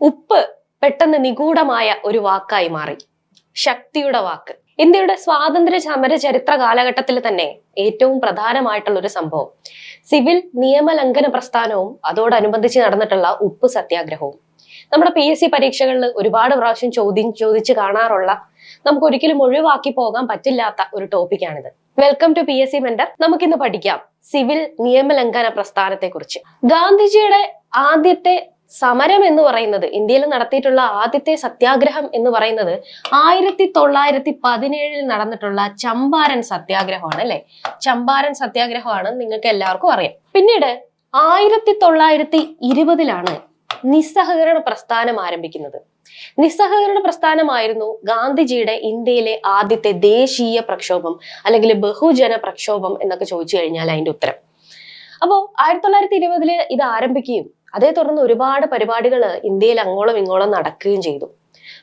ഉപ്പ് പെട്ടെന്ന് നിഗൂഢമായ ഒരു വാക്കായി മാറി. ശക്തിയുടെ വാക്ക്. ഇന്ത്യയുടെ സ്വാതന്ത്ര്യ സമര ചരിത്ര കാലഘട്ടത്തിൽ തന്നെ ഏറ്റവും പ്രധാനമായിട്ടുള്ള ഒരു സംഭവം. സിവിൽ നിയമലംഘന പ്രസ്ഥാനവും അതോടനുബന്ധിച്ച് നടന്നിട്ടുള്ള ഉപ്പ് സത്യാഗ്രഹവും. നമ്മുടെ പി എസ് സി പരീക്ഷകളിൽ ഒരുപാട് പ്രാവശ്യം ചോദ്യം ചോദിച്ച് കാണാറുള്ള നമുക്ക് ഒരിക്കലും ഒഴിവാക്കി പോകാൻ പറ്റില്ലാത്ത ഒരു ടോപ്പിക്കാണിത് welcome to P S C mentor നമുക്കിന്ന് പഠിക്കാം സിവിൽ നിയമലംഘന പ്രസ്ഥാനത്തെ കുറിച്ച് ഗാന്ധിജിയുടെ ആദ്യത്തെ സമരം എന്ന് പറയുന്നത് ഇന്ത്യയിൽ നടത്തിയിട്ടുള്ള ആദ്യത്തെ സത്യാഗ്രഹം എന്ന് പറയുന്നത് ആയിരത്തി തൊള്ളായിരത്തി പതിനേഴിൽ നടന്നിട്ടുള്ള ചമ്പാരൻ സത്യാഗ്രഹമാണ് അല്ലെ? ചമ്പാരൻ സത്യാഗ്രഹമാണ് നിങ്ങൾക്ക് എല്ലാവർക്കും അറിയാം. പിന്നീട് ആയിരത്തി തൊള്ളായിരത്തി ഇരുപതിലാണ് നിസ്സഹകരണ പ്രസ്ഥാനം ആരംഭിക്കുന്നത്. നിസ്സഹകരണ പ്രസ്ഥാനമായിരുന്നു ഗാന്ധിജിയുടെ ഇന്ത്യയിലെ ആദ്യത്തെ ദേശീയ പ്രക്ഷോഭം അല്ലെങ്കിൽ ബഹുജന പ്രക്ഷോഭം എന്നൊക്കെ ചോദിച്ചു കഴിഞ്ഞാൽ അതിന്റെ ഉത്തരം. അപ്പോൾ ആയിരത്തി തൊള്ളായിരത്തി ഇരുപതിൽ ഇത് ആരംഭിക്കുകയും അതേ തുടർന്ന് ഒരുപാട് പരിപാടികൾ ഇന്ത്യയിൽ അങ്ങോളം ഇങ്ങോളം നടക്കുകയും ചെയ്തു.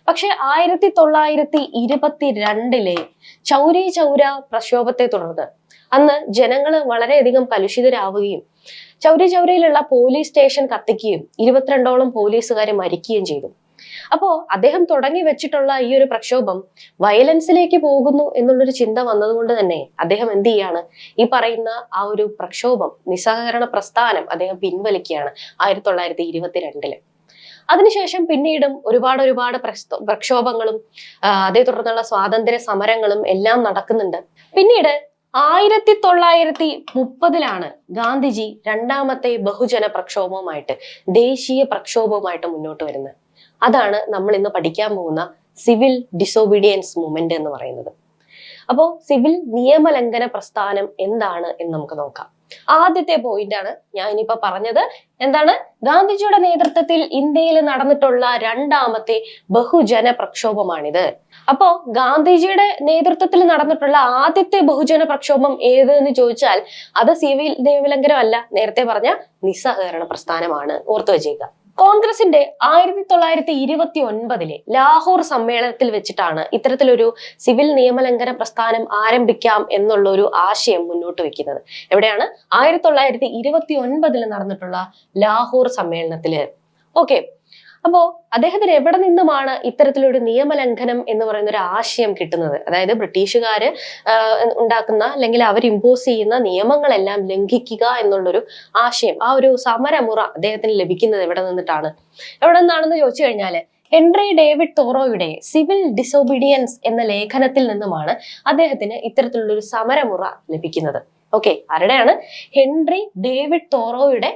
പക്ഷെ ആയിരത്തി തൊള്ളായിരത്തി ഇരുപത്തി രണ്ടിലെ ചൗരി ചൗര പ്രക്ഷോഭത്തെ തുടർന്ന് അന്ന് ജനങ്ങൾ വളരെയധികം കലുഷിതരാവുകയും ചൗരി ചൗരയിലുള്ള പോലീസ് സ്റ്റേഷൻ കത്തിക്കുകയും ഇരുപത്തിരണ്ടോളം പോലീസുകാരെ മരിക്കുകയും ചെയ്തു. അപ്പോ അദ്ദേഹം തുടങ്ങി വെച്ചിട്ടുള്ള ഈ ഒരു പ്രക്ഷോഭം വയലൻസിലേക്ക് പോകുന്നു എന്നുള്ളൊരു ചിന്ത വന്നതുകൊണ്ട് തന്നെ അദ്ദേഹം എന്ത് ചെയ്യാണ്? ഈ പറയുന്ന ആ ഒരു പ്രക്ഷോഭം നിസ്സഹകരണ പ്രസ്ഥാനം അദ്ദേഹം പിൻവലിക്കുകയാണ് ആയിരത്തി തൊള്ളായിരത്തി ഇരുപത്തിരണ്ടിൽ അതിനുശേഷം പിന്നീടും ഒരുപാട് ഒരുപാട് പ്രക്ഷോഭങ്ങളും അതേ തുടർന്നുള്ള സ്വാതന്ത്ര്യ സമരങ്ങളും എല്ലാം നടക്കുന്നുണ്ട്. പിന്നീട് ആയിരത്തി തൊള്ളായിരത്തി മുപ്പതിലാണ് ഗാന്ധിജി രണ്ടാമത്തെ ബഹുജന പ്രക്ഷോഭവുമായിട്ട് ദേശീയ പ്രക്ഷോഭവുമായിട്ട് മുന്നോട്ട് വരുന്നത്. അതാണ് നമ്മൾ ഇന്ന് പഠിക്കാൻ പോകുന്ന സിവിൽ ഡിസോബീഡിയൻസ് മൂവ്മെന്റ് എന്ന് പറയുന്നത്. അപ്പോൾ സിവിൽ നിയമലംഘന പ്രസ്ഥാനം എന്താണ് എന്ന് നമുക്ക് നോക്കാം. ആദ്യത്തെ പോയിന്റ് ആണ് ഞാൻ ഇനിയിപ്പോ പറഞ്ഞത്. എന്താണ്? ഗാന്ധിജിയുടെ നേതൃത്വത്തിൽ ഇന്ത്യയിൽ നടന്നിട്ടുള്ള രണ്ടാമത്തെ ബഹുജന പ്രക്ഷോഭമാണിത്. അപ്പോ ഗാന്ധിജിയുടെ നേതൃത്വത്തിൽ നടന്നിട്ടുള്ള ആദ്യത്തെ ബഹുജന പ്രക്ഷോഭം ഏത് എന്ന് ചോദിച്ചാൽ അത് സിവിൽ നിയമലംഘനമല്ല. നേരത്തെ പറഞ്ഞ നിസ്സഹകരണ പ്രസ്ഥാനമാണ്. ഓർത്തു വെച്ചേക്കുക കോൺഗ്രസിന്റെ ആയിരത്തി തൊള്ളായിരത്തി ഇരുപത്തി ഒൻപതിലെ ലാഹോർ സമ്മേളനത്തിൽ വെച്ചിട്ടാണ് ഇത്തരത്തിലൊരു സിവിൽ നിയമലംഘന പ്രസ്ഥാനം ആരംഭിക്കാം എന്നുള്ള ഒരു ആശയം മുന്നോട്ട് വെക്കുന്നത്. എവിടെയാണ്? ആയിരത്തി തൊള്ളായിരത്തി ഇരുപത്തി ഒൻപതിൽ നടന്നിട്ടുള്ള ലാഹോർ സമ്മേളനത്തിൽ. ഓക്കെ. അപ്പോ അദ്ദേഹത്തിന് എവിടെ നിന്നുമാണ് ഇത്തരത്തിലൊരു നിയമലംഘനം എന്ന് പറയുന്ന ഒരു ആശയം കിട്ടുന്നത്? അതായത് ബ്രിട്ടീഷുകാര് ഉണ്ടാക്കുന്ന അല്ലെങ്കിൽ അവർ ഇമ്പോസ് ചെയ്യുന്ന നിയമങ്ങളെല്ലാം ലംഘിക്കുക എന്നുള്ളൊരു ആശയം ആ ഒരു സമരമുറ അദ്ദേഹത്തിന് ലഭിക്കുന്നത് എവിടെ നിന്നിട്ടാണ്? എവിടെ നിന്നാണെന്ന് ചോദിച്ചു കഴിഞ്ഞാൽ ഹെൻറി ഡേവിഡ് തോറോയുടെ സിവിൽ ഡിസോബീഡിയൻസ് എന്ന ലേഖനത്തിൽ നിന്നുമാണ് അദ്ദേഹത്തിന് ഇത്തരത്തിലുള്ളൊരു സമരമുറ ലഭിക്കുന്നത്. ഓക്കെ ആരുടെയാണ്? ഹെൻറി ഡേവിഡ് തോറോയുടെ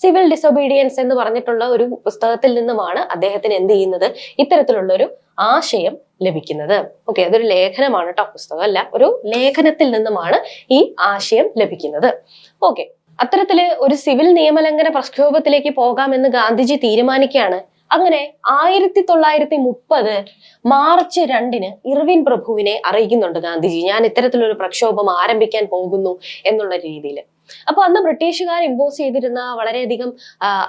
സിവിൽ ഡിസൊബീഡിയൻസ് എന്ന് പറഞ്ഞിട്ടുള്ള ഒരു പുസ്തകത്തിൽ നിന്നുമാണ് അദ്ദേഹത്തിന് എന്ത് ചെയ്യുന്നത്? ഇത്തരത്തിലുള്ള ഒരു ആശയം ലഭിക്കുന്നത്. ഓക്കെ അതൊരു ലേഖനമാണ് കേട്ടോ പുസ്തകമല്ല ഒരു ലേഖനത്തിൽ നിന്നുമാണ് ഈ ആശയം ലഭിക്കുന്നത്. ഓക്കെ അത്തരത്തിൽ ഒരു സിവിൽ നിയമലംഘന പ്രക്ഷോഭത്തിലേക്ക് പോകാമെന്ന് ഗാന്ധിജി തീരുമാനിക്കുകയാണ്. അങ്ങനെ ആയിരത്തി തൊള്ളായിരത്തി മുപ്പത് മാർച്ച് രണ്ടിന് ഇർവിൻ പ്രഭുവിനെ അറിയിക്കുന്നുണ്ട് ഗാന്ധിജി. ഞാൻ ഇത്തരത്തിലൊരു പ്രക്ഷോഭം ആരംഭിക്കാൻ പോകുന്നു എന്നുള്ള രീതിയിൽ അപ്പൊ അന്ന് ബ്രിട്ടീഷുകാർ ഇമ്പോസ് ചെയ്തിരുന്ന വളരെയധികം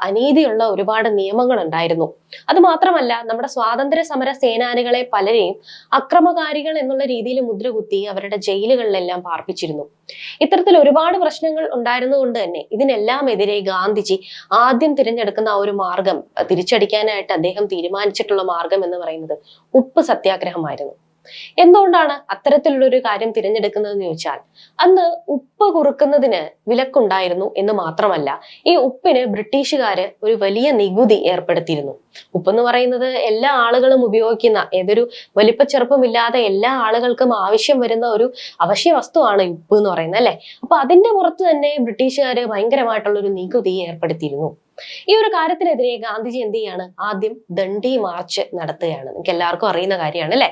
അനീതിയുള്ള ഒരുപാട് നിയമങ്ങൾ ഉണ്ടായിരുന്നു അത് മാത്രമല്ല നമ്മുടെ സ്വാതന്ത്ര്യ സമര സേനാനികളെ പലരെയും അക്രമകാരികൾ എന്നുള്ള രീതിയിൽ മുദ്രകുത്തി അവരുടെ ജയിലുകളിലെല്ലാം പാർപ്പിച്ചിരുന്നു. ഇത്തരത്തിൽ ഒരുപാട് പ്രശ്നങ്ങൾ ഉണ്ടായിരുന്നതുകൊണ്ട് തന്നെ ഇതിനെല്ലാം എതിരെ ഗാന്ധിജി ആദ്യം തിരഞ്ഞെടുക്കുന്ന ആ ഒരു മാർഗം തിരിച്ചടിക്കാനായിട്ട് അദ്ദേഹം തീരുമാനിച്ചിട്ടുള്ള മാർഗം എന്ന് പറയുന്നത് ഉപ്പ് സത്യാഗ്രഹമായിരുന്നു. എന്തുകൊണ്ടാണ് അത്തരത്തിലുള്ള ഒരു കാര്യം തിരഞ്ഞെടുക്കുന്നതെന്ന് ചോദിച്ചാൽ അന്ന് ഉപ്പ് കുറുക്കുന്നതിന് വിലക്കുണ്ടായിരുന്നു എന്ന് മാത്രമല്ല ഈ ഉപ്പിന് ബ്രിട്ടീഷുകാര് ഒരു വലിയ നികുതി ഏർപ്പെടുത്തിയിരുന്നു. ഉപ്പ് എന്ന് പറയുന്നത് എല്ലാ ആളുകളും ഉപയോഗിക്കുന്ന ഏതൊരു വലിപ്പച്ചെറുപ്പമില്ലാതെ എല്ലാ ആളുകൾക്കും ആവശ്യം വരുന്ന ഒരു അവശ്യ വസ്തുവാണ് ഉപ്പ് എന്ന് പറയുന്നത് അല്ലെ? അപ്പൊ അതിന്റെ പുറത്ത് തന്നെ ബ്രിട്ടീഷുകാര് ഭയങ്കരമായിട്ടുള്ള ഒരു നികുതി ഏർപ്പെടുത്തിയിരുന്നു. ഈ ഒരു കാര്യത്തിനെതിരെ ഗാന്ധിജി എന്ത് ചെയ്യാണ്? ആദ്യം ദണ്ഡി മാർച്ച് നടത്തുകയാണ്. നിങ്ങൾക്ക് എല്ലാവർക്കും അറിയുന്ന കാര്യമാണ് അല്ലെ?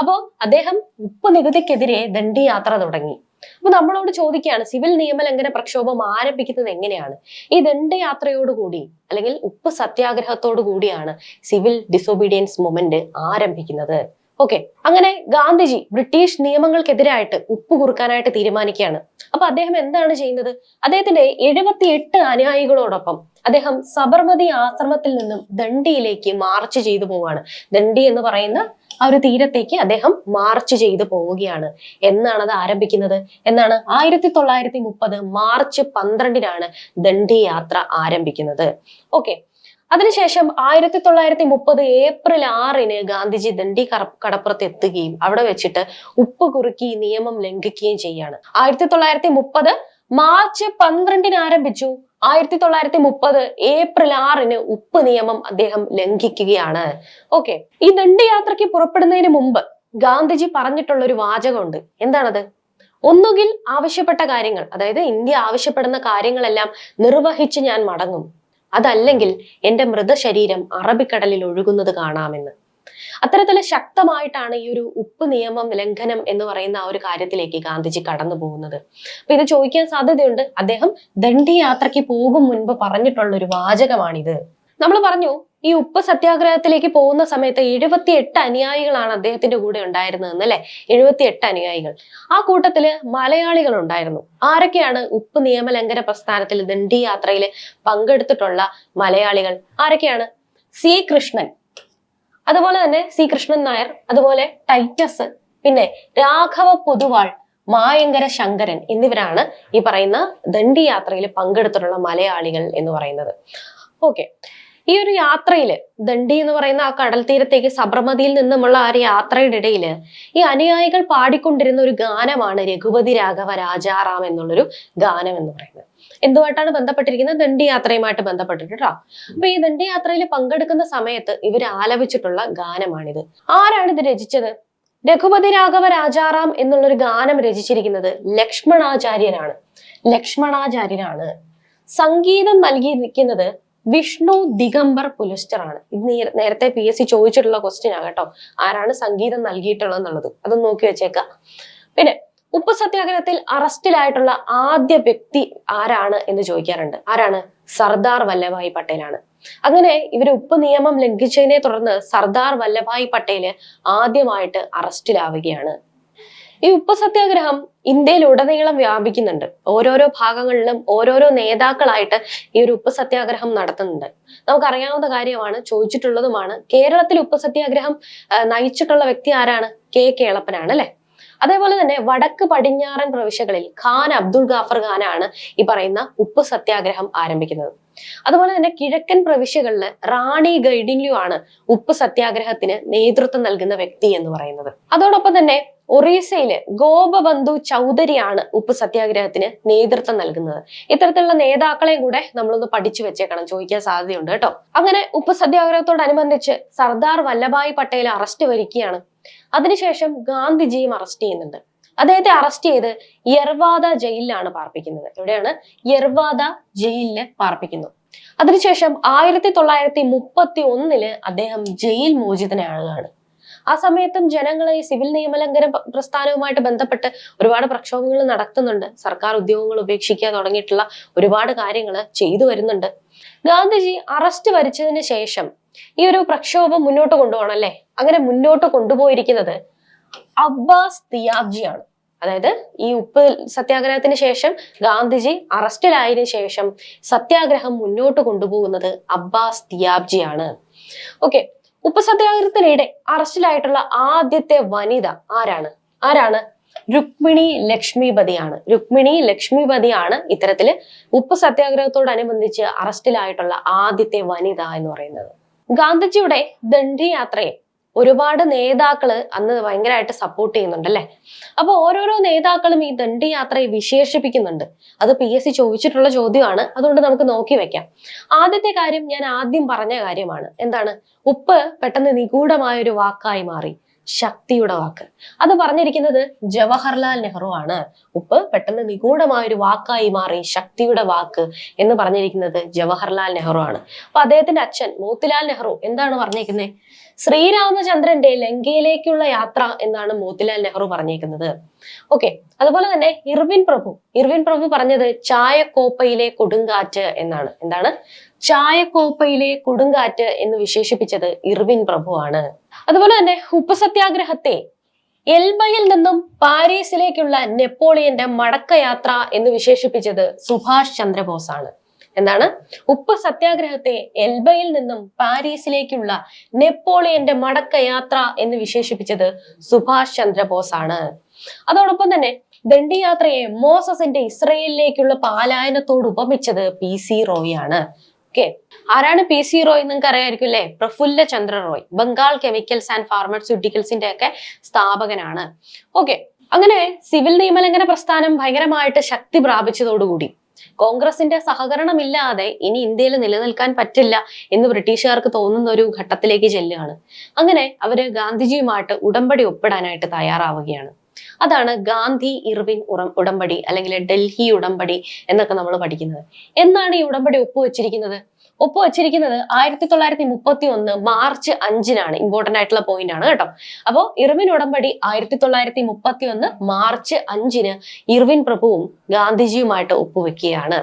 അപ്പോ അദ്ദേഹം ഉപ്പ് നികുതിക്കെതിരെ ദണ്ഡി യാത്ര തുടങ്ങി. അപ്പൊ നമ്മളോട് ചോദിക്കുകയാണ് സിവിൽ നിയമലംഘന പ്രക്ഷോഭം ആരംഭിക്കുന്നത് എങ്ങനെയാണ്? ഈ ദണ്ഡയാത്രയോടുകൂടി അല്ലെങ്കിൽ ഉപ്പ് സത്യാഗ്രഹത്തോടു കൂടിയാണ് സിവിൽ ഡിസോബീഡിയൻസ് മൂവ്മെന്റ് ആരംഭിക്കുന്നത്. ഓക്കെ അങ്ങനെ ഗാന്ധിജി ബ്രിട്ടീഷ് നിയമങ്ങൾക്കെതിരായിട്ട് ഉപ്പ് കുറുക്കാനായിട്ട് തീരുമാനിക്കുകയാണ്. അപ്പൊ അദ്ദേഹം എന്താണ് ചെയ്യുന്നത്? അദ്ദേഹത്തിന്റെ എഴുപത്തിയെട്ട് അനുയായികളോടൊപ്പം അദ്ദേഹം സബർമതി ആശ്രമത്തിൽ നിന്നും ദണ്ഡിയിലേക്ക് മാർച്ച് ചെയ്തു പോവുകയാണ്. ദണ്ഡി എന്ന് പറയുന്ന ആ ഒരു തീരത്തേക്ക് അദ്ദേഹം മാർച്ച് ചെയ്തു പോവുകയാണ്. എന്നാണ് അത് ആരംഭിക്കുന്നത്? എന്നാണ് ആയിരത്തി തൊള്ളായിരത്തി മുപ്പത് മാർച്ച് പന്ത്രണ്ടിനാണ് ദണ്ഡി യാത്ര ആരംഭിക്കുന്നത്. ഓക്കെ അതിനുശേഷം ആയിരത്തി തൊള്ളായിരത്തി മുപ്പത് ഏപ്രിൽ ആറിന് ഗാന്ധിജി ദണ്ഡി കടപ്പുറത്ത് എത്തുകയും അവിടെ വെച്ചിട്ട് ഉപ്പ് കുറുക്കി നിയമം ലംഘിക്കുകയും ചെയ്യാണ്. ആയിരത്തി തൊള്ളായിരത്തി മുപ്പത് മാർച്ച് പന്ത്രണ്ടിന് ആരംഭിച്ചു. ആയിരത്തി തൊള്ളായിരത്തി മുപ്പത് ഏപ്രിൽ ആറിന് ഉപ്പ് നിയമം അദ്ദേഹം ലംഘിക്കുകയാണ്. ഓക്കെ. ഈ ദണ്ഡി യാത്രയ്ക്ക് പുറപ്പെടുന്നതിന് മുമ്പ് ഗാന്ധിജി പറഞ്ഞിട്ടുള്ള ഒരു വാചകമുണ്ട്. എന്താണത്? ഒന്നുകിൽ ആവശ്യപ്പെട്ട കാര്യങ്ങൾ അതായത് ഇന്ത്യ ആവശ്യപ്പെടുന്ന കാര്യങ്ങളെല്ലാം നിർവഹിച്ച് ഞാൻ മടങ്ങും. അതല്ലെങ്കിൽ എന്റെ മൃതശരീരം അറബിക്കടലിൽ ഒഴുകുന്നത് കാണാമെന്ന്. അത്തരത്തിൽ ശക്തമായിട്ടാണ് ഈ ഒരു ഉപ്പ് നിയമം ലംഘനം എന്ന് പറയുന്ന ആ ഒരു കാര്യത്തിലേക്ക് ഗാന്ധിജി കടന്നു പോകുന്നത്. അപ്പൊ ഇത് ചോദിക്കാൻ സാധ്യതയുണ്ട്. അദ്ദേഹം ദണ്ഡി യാത്രയ്ക്ക് പോകും മുൻപ് പറഞ്ഞിട്ടുള്ള ഒരു വാചകമാണിത്. നമ്മൾ പറഞ്ഞു ഈ ഉപ്പ് സത്യാഗ്രഹത്തിലേക്ക് പോകുന്ന സമയത്ത് എഴുപത്തി എട്ട് അനുയായികളാണ് അദ്ദേഹത്തിന്റെ കൂടെ ഉണ്ടായിരുന്നതെന്ന് അല്ലെ? എഴുപത്തി എട്ട് അനുയായികൾ. ആ കൂട്ടത്തിൽ മലയാളികൾ ഉണ്ടായിരുന്നു. ആരൊക്കെയാണ് ഉപ്പ് നിയമലംഘന പ്രസ്ഥാനത്തിൽ ദണ്ഡി യാത്രയിൽ പങ്കെടുത്തിട്ടുള്ള മലയാളികൾ? ആരൊക്കെയാണ്? സി കൃഷ്ണൻ. അതുപോലെ തന്നെ സി കൃഷ്ണൻ നായർ അതുപോലെ ടൈറ്റസ് പിന്നെ രാഘവ പൊതുവാൾ മായങ്കര ശങ്കരൻ എന്നിവരാണ് ഈ പറയുന്ന ദണ്ഡി യാത്രയിൽ പങ്കെടുത്തിട്ടുള്ള മലയാളികൾ എന്ന് പറയുന്നത്. ഓക്കെ. ഈ ഒരു യാത്രയിൽ ദണ്ഡി എന്ന് പറയുന്ന ആ കടൽ തീരത്തേക്ക് സബർമതിയിൽ നിന്നുമുള്ള ആ ഒരു യാത്രയുടെ ഇടയിൽ ഈ അനുയായികൾ പാടിക്കൊണ്ടിരുന്ന ഒരു ഗാനമാണ് രഘുപതി രാഘവ രാജാറാം എന്നുള്ളൊരു ഗാനം എന്ന് പറയുന്നത്. എന്തുമായിട്ടാണ് ബന്ധപ്പെട്ടിരിക്കുന്നത്? ദണ്ഡി യാത്രയുമായിട്ട് ബന്ധപ്പെട്ടിട്ട് അപ്പൊ ഈ ദണ്ഡി യാത്രയിൽ പങ്കെടുക്കുന്ന സമയത്ത് ഇവർ ആലപിച്ചിട്ടുള്ള ഗാനമാണിത്. ആരാണ് ഇത് രചിച്ചത്? രഘുപതി രാഘവ രാജാറാം എന്നുള്ളൊരു ഗാനം രചിച്ചിരിക്കുന്നത് ലക്ഷ്മണാചാര്യനാണ്. ലക്ഷ്മണാചാര്യനാണ്. സംഗീതം നൽകിയിരിക്കുന്നത് വിഷ്ണു ദിഗംബർ പുലസ്റ്റർ ആണ്. ഇത് നേരത്തെ പി എസ് സി ചോദിച്ചിട്ടുള്ള ക്വസ്റ്റ്യൻ ആണ് കേട്ടോ. ആരാണ് സംഗീതം നൽകിയിട്ടുള്ളത് എന്നുള്ളത് അതൊന്ന് നോക്കി വെച്ചേക്കാം. പിന്നെ ഉപ്പ് സത്യാഗ്രഹത്തിൽ അറസ്റ്റിലായിട്ടുള്ള ആദ്യ വ്യക്തി ആരാണ് എന്ന് ചോദിക്കാറുണ്ട്. ആരാണ്? സർദാർ വല്ലഭായ് പട്ടേലാണ് അങ്ങനെ ഇവർ ഉപ്പ് നിയമം ലംഘിച്ചതിനെ തുടർന്ന് സർദാർ വല്ലഭായ് പട്ടേൽ ആദ്യമായിട്ട് അറസ്റ്റിലാവുകയാണ്. ഈ ഉപ്പ് സത്യാഗ്രഹം ഇന്ത്യയിൽ ഉടനീളം വ്യാപിക്കുന്നുണ്ട്. ഓരോരോ ഭാഗങ്ങളിലും ഓരോരോ നേതാക്കളായിട്ട് ഈ ഒരു ഉപ്പ് സത്യാഗ്രഹം നടത്തുന്നുണ്ട്. നമുക്കറിയാവുന്ന കാര്യമാണ് ചോദിച്ചിട്ടുള്ളതുമാണ് കേരളത്തിൽ ഉപ്പ് സത്യാഗ്രഹം നയിച്ചിട്ടുള്ള വ്യക്തി ആരാണ്? കെ. കേളപ്പനാണ് അല്ലെ? അതേപോലെ തന്നെ വടക്ക് പടിഞ്ഞാറൻ പ്രവിശ്യകളിൽ ഖാൻ അബ്ദുൾ ഗാഫർ ഖാനാണ് ഈ പറയുന്ന ഉപ്പ് സത്യാഗ്രഹം ആരംഭിക്കുന്നത്. അതുപോലെ തന്നെ കിഴക്കൻ പ്രവിശ്യകളിൽ റാണി ഗൈഡിംഗ്ലു ആണ് ഉപ്പ് സത്യാഗ്രഹത്തിന് നേതൃത്വം നൽകുന്ന വ്യക്തി എന്ന് പറയുന്നത്. അതോടൊപ്പം തന്നെ ഒറീസയിൽ ഗോപബന്ധു ചൗധരിയാണ് ഉപ്പ് സത്യാഗ്രഹത്തിന് നേതൃത്വം നൽകുന്നത്. ഇത്തരത്തിലുള്ള നേതാക്കളെയും കൂടെ നമ്മളൊന്ന് പഠിച്ചു വെച്ചേക്കണം ചോദിക്കാൻ സാധ്യതയുണ്ട് കേട്ടോ. അങ്ങനെ ഉപ്പ് സത്യാഗ്രഹത്തോടനുബന്ധിച്ച് സർദാർ വല്ലഭായ് പട്ടേൽ അറസ്റ്റ് വരിക്കുകയാണ് അതിനുശേഷം ഗാന്ധിജിയും അറസ്റ്റ് ചെയ്യുന്നുണ്ട്. അദ്ദേഹത്തെ അറസ്റ്റ് ചെയ്ത് യർവാദ ജയിലിലാണ് പാർപ്പിക്കുന്നത്. എവിടെയാണ്? യർവാദ ജയിലിൽ പാർപ്പിക്കുന്നു. അതിനുശേഷം ആയിരത്തി തൊള്ളായിരത്തി മുപ്പത്തി ഒന്നിൽ അദ്ദേഹം ജയിൽ മോചിതനാകുകയാണ് ആ സമയത്തും ജനങ്ങൾ ഈ സിവിൽ നിയമലംഘന പ്രസ്ഥാനവുമായിട്ട് ബന്ധപ്പെട്ട് ഒരുപാട് പ്രക്ഷോഭങ്ങൾ നടത്തുന്നുണ്ട്. സർക്കാർ ഉദ്യോഗങ്ങൾ ഉപേക്ഷിക്കാൻ തുടങ്ങിയിട്ടുള്ള ഒരുപാട് കാര്യങ്ങൾ ചെയ്തു വരുന്നുണ്ട്. ഗാന്ധിജി അറസ്റ്റ് വരിച്ചതിന് ശേഷം ഈ ഒരു പ്രക്ഷോഭം മുന്നോട്ട് കൊണ്ടുപോകണം അല്ലേ? അങ്ങനെ മുന്നോട്ട് കൊണ്ടുപോയിരിക്കുന്നത് അബ്ബാസ് തിയാബ്ജിയാണ്. അതായത് ഈ ഉപ്പ് സത്യാഗ്രഹത്തിന് ശേഷം ഗാന്ധിജി അറസ്റ്റിലായതിനു ശേഷം സത്യാഗ്രഹം മുന്നോട്ട് കൊണ്ടുപോകുന്നത് അബ്ബാസ് തിയാബ്ജിയാണ്. ഓക്കെ. ഉപ്പ് സത്യാഗ്രഹത്തിനിടെ അറസ്റ്റിലായിട്ടുള്ള ആദ്യത്തെ വനിത ആരാണ്? ആരാണ്? രുക്മിണി ലക്ഷ്മിപതിയാണ്. രുക്മിണി ലക്ഷ്മിപതിയാണ് ഇത്തരത്തിൽ ഉപ്പ് സത്യാഗ്രഹത്തോടനുബന്ധിച്ച് അറസ്റ്റിലായിട്ടുള്ള ആദ്യത്തെ വനിത എന്ന് പറയുന്നത്. ഗാന്ധിജിയുടെ ദണ്ഡി യാത്രയെ ഒരുപാട് നേതാക്കൾ അന്ന് ഭയങ്കരമായിട്ട് സപ്പോർട്ട് ചെയ്യുന്നുണ്ട് അല്ലെ? അപ്പൊ ഓരോരോ നേതാക്കളും ഈ ദണ്ഡി യാത്രയെ വിശേഷിപ്പിക്കുന്നുണ്ട്. അത് പി എസ് സി ചോദിച്ചിട്ടുള്ള ചോദ്യമാണ്. അതുകൊണ്ട് നമുക്ക് നോക്കി വെക്കാം. ആദ്യത്തെ കാര്യം ഞാൻ ആദ്യം പറഞ്ഞ കാര്യമാണ്. എന്താണ്? ഉപ്പ് പെട്ടെന്ന് നിഗൂഢമായ ഒരു വാക്കായി മാറി. ശക്തിയുടെ വാക്ക്. അത് പറഞ്ഞിരിക്കുന്നത് ജവഹർലാൽ നെഹ്റു ആണ്. ഉപ്പ് പെട്ടെന്ന് നിഗൂഢമായ ഒരു വാക്കായി മാറി ശക്തിയുടെ വാക്ക് എന്ന് പറഞ്ഞിരിക്കുന്നത് ജവഹർലാൽ നെഹ്റു ആണ്. അപ്പൊ അദ്ദേഹത്തിന്റെ അച്ഛൻ മോത്തിലാൽ നെഹ്റു എന്താണ് പറഞ്ഞിരിക്കുന്നത് ശ്രീരാമചന്ദ്രന്റെ ലങ്കയിലേക്കുള്ള യാത്ര എന്നാണ് മോത്തിലാൽ നെഹ്റു പറഞ്ഞിരിക്കുന്നത് ഓക്കെ അതുപോലെ തന്നെ ഇർവിൻ പ്രഭു. ഇർവിൻ പ്രഭു പറഞ്ഞത് ചായക്കോപ്പയിലെ കൊടുങ്കാറ്റ് എന്നാണ്. എന്താണ്? ചായക്കോപ്പയിലെ കൊടുങ്കാറ്റ് എന്ന് വിശേഷിപ്പിച്ചത് ഇർവിൻ പ്രഭുവാണ്. അതുപോലെ തന്നെ ഉപ്പ് സത്യാഗ്രഹത്തെ എൽബയിൽ നിന്നും പാരീസിലേക്കുള്ള നെപ്പോളിയന്റെ മടക്കയാത്ര എന്ന് വിശേഷിപ്പിച്ചത് സുഭാഷ് ചന്ദ്രബോസ് ആണ് എന്താണ്? ഉപ്പ് സത്യാഗ്രഹത്തെ എൽബയിൽ നിന്നും പാരീസിലേക്കുള്ള നെപ്പോളിയന്റെ മടക്കയാത്ര എന്ന് വിശേഷിപ്പിച്ചത് സുഭാഷ് ചന്ദ്രബോസ് ആണ് അതോടൊപ്പം തന്നെ ദണ്ഡിയാത്രയെ മോസസിന്റെ ഇസ്രയേലിലേക്കുള്ള പാലായനത്തോട് ഉപമിച്ചത് പി സി ആണ് ഓക്കെ ആരാണ് പി സി റോയ് നിങ്ങൾക്ക് അറിയായിരിക്കും അല്ലേ? പ്രഫുല്ല ചന്ദ്ര റോയ് ബംഗാൾ കെമിക്കൽസ് ആൻഡ് ഫാർമസ്യൂട്ടിക്കൽസിന്റെ ഒക്കെ സ്ഥാപകനാണ്. ഓക്കെ അങ്ങനെ സിവിൽ നിയമലംഘന പ്രസ്ഥാനം? ഭയങ്കരമായിട്ട് ശക്തി പ്രാപിച്ചതോടുകൂടി. കോൺഗ്രസിന്റെ സഹകരണമില്ലാതെ ഇനി ഇന്ത്യയിൽ നിലനിൽക്കാൻ പറ്റില്ല എന്ന് ബ്രിട്ടീഷുകാർക്ക് തോന്നുന്ന ഒരു ഘട്ടത്തിലേക്ക് ചെല്ലുകയാണ്. അങ്ങനെ അവർ ഗാന്ധിജിയുമായിട്ട് ഉടമ്പടി ഒപ്പിടാനായിട്ട് തയ്യാറാവുകയാണ്. അതാണ് ഗാന്ധി ഇർവിൻ ഉടമ്പടി അല്ലെങ്കിൽ ഡൽഹി ഉടമ്പടി എന്നൊക്കെ നമ്മൾ പഠിക്കുന്നത്. എന്നാണ് ഈ ഉടമ്പടി ഒപ്പുവെച്ചിരിക്കുന്നത്? ഒപ്പുവെച്ചിരിക്കുന്നത് ആയിരത്തി തൊള്ളായിരത്തി മുപ്പത്തി ഒന്ന് മാർച്ച് അഞ്ചിനാണ്. ഇമ്പോർട്ടന്റ് ആയിട്ടുള്ള പോയിന്റ് ആണ് കേട്ടോ. അപ്പോൾ ഇർവിൻ ഉടമ്പടി ആയിരത്തി തൊള്ളായിരത്തി മുപ്പത്തി ഒന്ന് മാർച്ച് അഞ്ചിന് ഇർവിൻ പ്രഭുവും ഗാന്ധിജിയുമായിട്ട് ഒപ്പുവെക്കുകയാണ്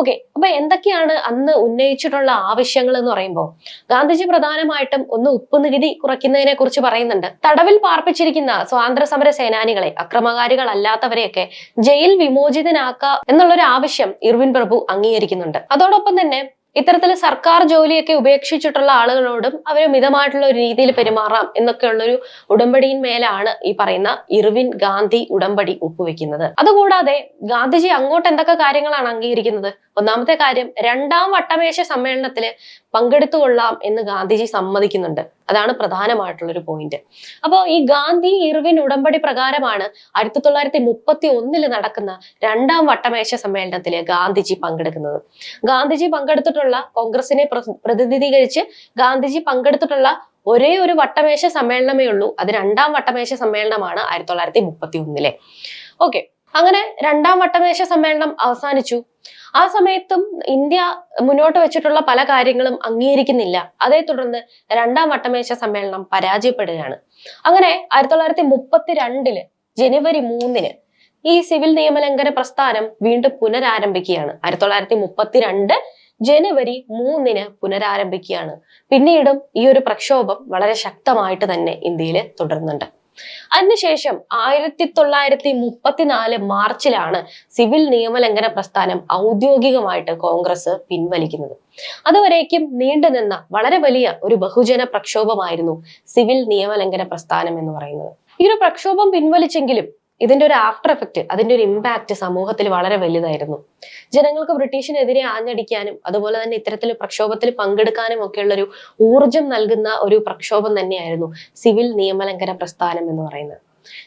ഓക്കെ അപ്പൊ എന്തൊക്കെയാണ് അന്ന് ഉന്നയിച്ചിട്ടുള്ള ആവശ്യങ്ങൾ എന്ന് പറയുമ്പോൾ ഗാന്ധിജി പ്രധാനമായിട്ടും ഒന്ന് ഉപ്പ് നികുതി കുറയ്ക്കുന്നതിനെ കുറിച്ച് പറയുന്നുണ്ട്. തടവിൽ പാർപ്പിച്ചിരിക്കുന്ന സ്വാതന്ത്ര്യ സമര സേനാനികളെ അക്രമകാരികളല്ലാത്തവരെയൊക്കെ ജയിൽ വിമോചിതനാക്കുക എന്നുള്ളൊരു ആവശ്യം ഇർവിൻ പ്രഭു അംഗീകരിക്കുന്നുണ്ട്. അതോടൊപ്പം തന്നെ ഇത്തരത്തിൽ സർക്കാർ ജോലിയൊക്കെ ഉപേക്ഷിച്ചിട്ടുള്ള ആളുകളോടും അവർ മിതമായിട്ടുള്ള ഒരു രീതിയിൽ പെരുമാറാം എന്നൊക്കെയുള്ളൊരു ഉടമ്പടിയിന്മേലാണ് ഈ പറയുന്ന ഇർവിൻ ഗാന്ധി ഉടമ്പടി ഒപ്പുവെക്കുന്നത്. അതുകൂടാതെ ഗാന്ധിജി അങ്ങോട്ട് എന്തൊക്കെ കാര്യങ്ങളാണ് അംഗീകരിക്കുന്നത്? ഒന്നാമത്തെ കാര്യം രണ്ടാം വട്ടമേശ സമ്മേളനത്തിൽ പങ്കെടുത്തുകൊള്ളാം എന്ന് ഗാന്ധിജി സമ്മതിക്കുന്നുണ്ട്. അതാണ് പ്രധാനമായിട്ടുള്ള ഒരു പോയിന്റ് അപ്പോൾ ഈ ഗാന്ധി ഇർവിൻ ഉടമ്പടി പ്രകാരമാണ് ആയിരത്തി തൊള്ളായിരത്തി മുപ്പത്തി ഒന്നിൽ നടക്കുന്ന രണ്ടാം വട്ടമേശ സമ്മേളനത്തിൽ ഗാന്ധിജി പങ്കെടുക്കുന്നത്. ഗാന്ധിജി പങ്കെടുത്തിട്ടുള്ള കോൺഗ്രസിനെ പ്രതിനിധീകരിച്ച് ഗാന്ധിജി പങ്കെടുത്തിട്ടുള്ള ഒരേ ഒരു വട്ടമേശ സമ്മേളനമേ ഉള്ളൂ. അത് രണ്ടാം വട്ടമേശ സമ്മേളനമാണ് ആയിരത്തി തൊള്ളായിരത്തി മുപ്പത്തി ഒന്നിലെ ഓക്കെ. അങ്ങനെ രണ്ടാം വട്ടമേശ സമ്മേളനം അവസാനിച്ചു. ആ സമയത്തും ഇന്ത്യ മുന്നോട്ട് വെച്ചിട്ടുള്ള പല കാര്യങ്ങളും അംഗീകരിക്കുന്നില്ല. അതേ തുടർന്ന് രണ്ടാം വട്ടമേശ സമ്മേളനം പരാജയപ്പെടുകയാണ്. അങ്ങനെ ആയിരത്തി തൊള്ളായിരത്തി മുപ്പത്തി രണ്ടിൽ ജനുവരി മൂന്നിന് ഈ സിവിൽ നിയമലംഘന പ്രസ്ഥാനം വീണ്ടും പുനരാരംഭിക്കുകയാണ്. ആയിരത്തി തൊള്ളായിരത്തി മുപ്പത്തിരണ്ട് ജനുവരി മൂന്നിന് പുനരാരംഭിക്കുകയാണ്. പിന്നീടും ഈ ഒരു പ്രക്ഷോഭം വളരെ ശക്തമായിട്ട് തന്നെ ഇന്ത്യയിൽ തുടരുന്നുണ്ട്. അതിനുശേഷം ആയിരത്തി തൊള്ളായിരത്തി മുപ്പത്തിനാല് മാർച്ചിലാണ് സിവിൽ നിയമലംഘന പ്രസ്ഥാനം ഔദ്യോഗികമായിട്ട് കോൺഗ്രസ് പിൻവലിക്കുന്നത്. അതുവരേക്കും നീണ്ടുനിന്ന വളരെ വലിയ ഒരു ബഹുജന പ്രക്ഷോഭമായിരുന്നു സിവിൽ നിയമലംഘന പ്രസ്ഥാനം എന്ന് പറയുന്നത്. ഈ ഒരു പ്രക്ഷോഭം പിൻവലിച്ചെങ്കിലും ഇതിന്റെ ഒരു ആഫ്റ്റർ എഫക്റ്റ് അതിന്റെ ഒരു ഇമ്പാക്റ്റ് സമൂഹത്തിൽ വളരെ വലുതായിരുന്നു. ജനങ്ങൾക്ക് ബ്രിട്ടീഷിനെതിരെ ആഞ്ഞടിക്കാനും അതുപോലെ തന്നെ ഇത്തരത്തിൽ പ്രക്ഷോഭത്തിൽ പങ്കെടുക്കാനും ഒക്കെയുള്ള ഒരു ഊർജം നൽകുന്ന ഒരു പ്രക്ഷോഭം തന്നെയായിരുന്നു സിവിൽ നിയമലംഘന പ്രസ്ഥാനം എന്ന് പറയുന്നത്.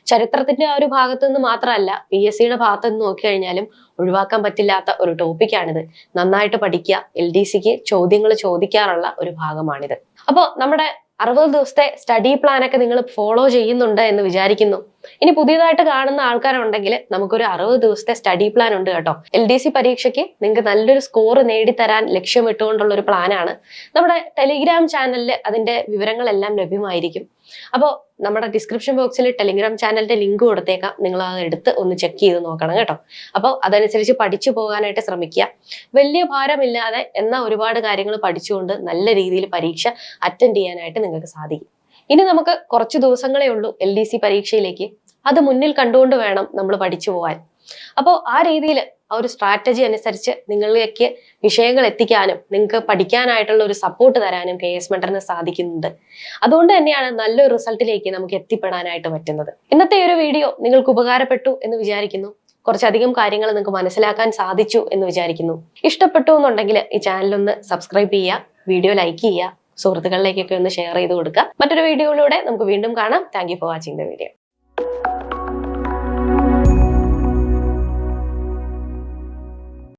ചരിത്രത്തിന്റെ ആ ഒരു ഭാഗത്തു നിന്ന് മാത്രമല്ല പി എസ് സിയുടെ ഭാഗത്ത് നിന്ന് നോക്കിക്കഴിഞ്ഞാലും ഒഴിവാക്കാൻ പറ്റില്ലാത്ത ഒരു ടോപ്പിക്കാണിത് നന്നായിട്ട് പഠിക്കുക എൽ ഡി സിക്ക് ചോദ്യങ്ങൾ ചോദിക്കാറുള്ള ഒരു ഭാഗമാണിത്. അപ്പോൾ നമ്മുടെ അറുപത് ദിവസത്തെ സ്റ്റഡി പ്ലാൻ ഒക്കെ നിങ്ങൾ ഫോളോ ചെയ്യുന്നുണ്ട് എന്ന് വിചാരിക്കുന്നു. ഇനി പുതിയതായിട്ട് കാണുന്ന ആൾക്കാരുണ്ടെങ്കിൽ നമുക്കൊരു അറുപത് ദിവസത്തെ സ്റ്റഡി പ്ലാൻ ഉണ്ട് കേട്ടോ. എൽ ഡി സി പരീക്ഷയ്ക്ക് നിങ്ങൾക്ക് നല്ലൊരു സ്കോർ നേടിത്തരാൻ ലക്ഷ്യമിട്ടുകൊണ്ടുള്ള ഒരു പ്ലാനാണ് നമ്മുടെ ടെലിഗ്രാം ചാനലിൽ അതിന്റെ വിവരങ്ങളെല്ലാം ലഭ്യമായിരിക്കും. അപ്പോൾ നമ്മുടെ ഡിസ്ക്രിപ്ഷൻ ബോക്സിൽ ടെലിഗ്രാം ചാനലിന്റെ ലിങ്ക് കൊടുത്തേക്കാം. നിങ്ങൾ അത് എടുത്ത് ഒന്ന് ചെക്ക് ചെയ്ത് നോക്കണം കേട്ടോ. അപ്പോൾ അതനുസരിച്ച് പഠിച്ചു പോകാനായിട്ട് ശ്രമിക്കുക. വലിയ ഭാരമില്ലാതെ എന്നാൽ ഒരുപാട് കാര്യങ്ങൾ പഠിച്ചുകൊണ്ട് നല്ല രീതിയിൽ പരീക്ഷ അറ്റൻഡ് ചെയ്യാനായിട്ട് നിങ്ങൾക്ക് സാധിക്കും. ഇനി നമുക്ക് കുറച്ച് ദിവസങ്ങളേ ഉള്ളൂ എൽ ഡി സി പരീക്ഷയിലേക്ക്. അത് മുന്നിൽ കണ്ടുകൊണ്ട് വേണം നമ്മൾ പഠിച്ചു പോകാൻ അപ്പോൾ ആ രീതിയിൽ ആ ഒരു സ്ട്രാറ്റജി അനുസരിച്ച് നിങ്ങളിലേക്ക് വിഷയങ്ങൾ എത്തിക്കാനും നിങ്ങൾക്ക് പഠിക്കാനായിട്ടുള്ള ഒരു സപ്പോർട്ട് തരാനും കെ എസ് മെന്ററിന് സാധിക്കുന്നുണ്ട്. അതുകൊണ്ട് തന്നെയാണ് നല്ലൊരു റിസൾട്ടിലേക്ക് നമുക്ക് എത്തിപ്പെടാനായിട്ട് പറ്റുന്നത്. ഇന്നത്തെ ഒരു വീഡിയോ നിങ്ങൾക്ക് ഉപകാരപ്പെട്ടു എന്ന് വിചാരിക്കുന്നു. കുറച്ചധികം കാര്യങ്ങൾ നിങ്ങൾക്ക് മനസ്സിലാക്കാൻ സാധിച്ചു എന്ന് വിചാരിക്കുന്നു. ഇഷ്ടപ്പെട്ടു എന്നുണ്ടെങ്കിൽ ഈ ചാനലൊന്ന് സബ്സ്ക്രൈബ് ചെയ്യുക വീഡിയോ ലൈക്ക് ചെയ്യുക സുഹൃത്തുക്കളിലേക്കൊക്കെ ഒന്ന് ഷെയർ ചെയ്ത് കൊടുക്കുക. മറ്റൊരു വീഡിയോയിലൂടെ നമുക്ക് വീണ്ടും കാണാം. Thank for watching the video